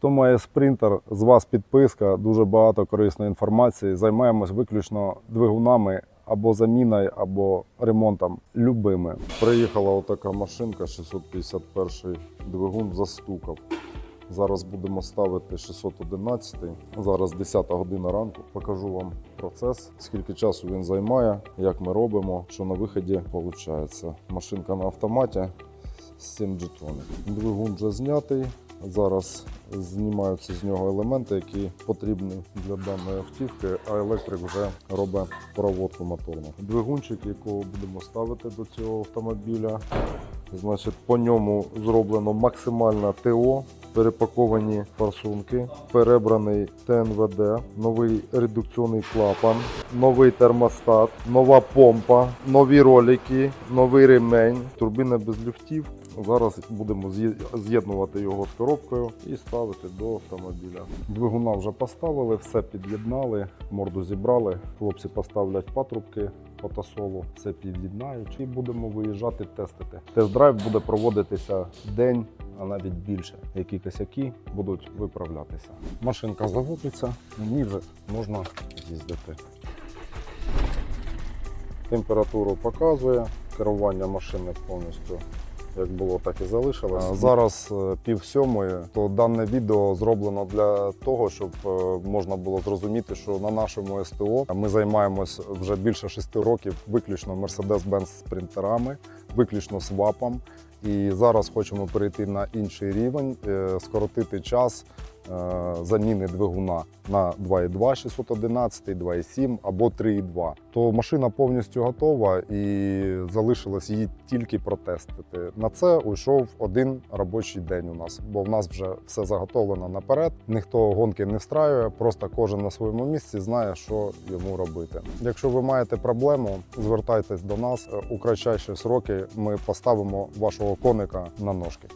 Хто має спринтер, з вас підписка, дуже багато корисної інформації. Займаємось виключно двигунами або заміною, або ремонтом любими. Приїхала отака машинка, 651 двигун застукав. Зараз будемо ставити 611. Зараз 10 година ранку. Покажу вам процес, скільки часу він займає, як ми робимо, що на виході виходить. Машинка на автоматі 7 джетонів. Двигун вже знятий. Зараз знімаються з нього елементи, які потрібні для даної автівки, а електрик вже робить проводку моторну. Двигунчик, якого будемо ставити до цього автомобіля, значить, по ньому зроблено максимальне ТО, перепаковані форсунки, перебраний ТНВД, новий редукційний клапан, новий термостат, нова помпа, нові ролики, новий ремень, турбіна без люфтів. Зараз будемо з'єднувати його з коробкою і ставити до автомобіля. Двигуна вже поставили, все під'єднали, морду зібрали. Хлопці поставлять патрубки потасолу, все під'єднають і будемо виїжджати тестити. Тест-драйв буде проводитися день, а навіть більше. Які косяки будуть виправлятися. Машинка заводиться, мені вже можна їздити. Температуру показує, керування машини повністю як було, так і залишилось. Зараз е, пів сьомої, то дане відео зроблено для того, щоб е, можна було зрозуміти, що на нашому СТО ми займаємось вже більше шести років виключно Mercedes-Benz спринтерами, виключно свапом. І зараз хочемо перейти на інший рівень, е, скоротити час заміни двигуна на 2.2 611, 2.7 або 3.2. То машина повністю готова і залишилось її тільки протестити. На це уйшов один робочий день у нас, бо в нас вже все заготовлено наперед. Ніхто гонки не встраює, просто кожен на своєму місці знає, що йому робити. Якщо ви маєте проблему, звертайтесь до нас у кратчайші сроки. Ми поставимо вашого коника на ножки.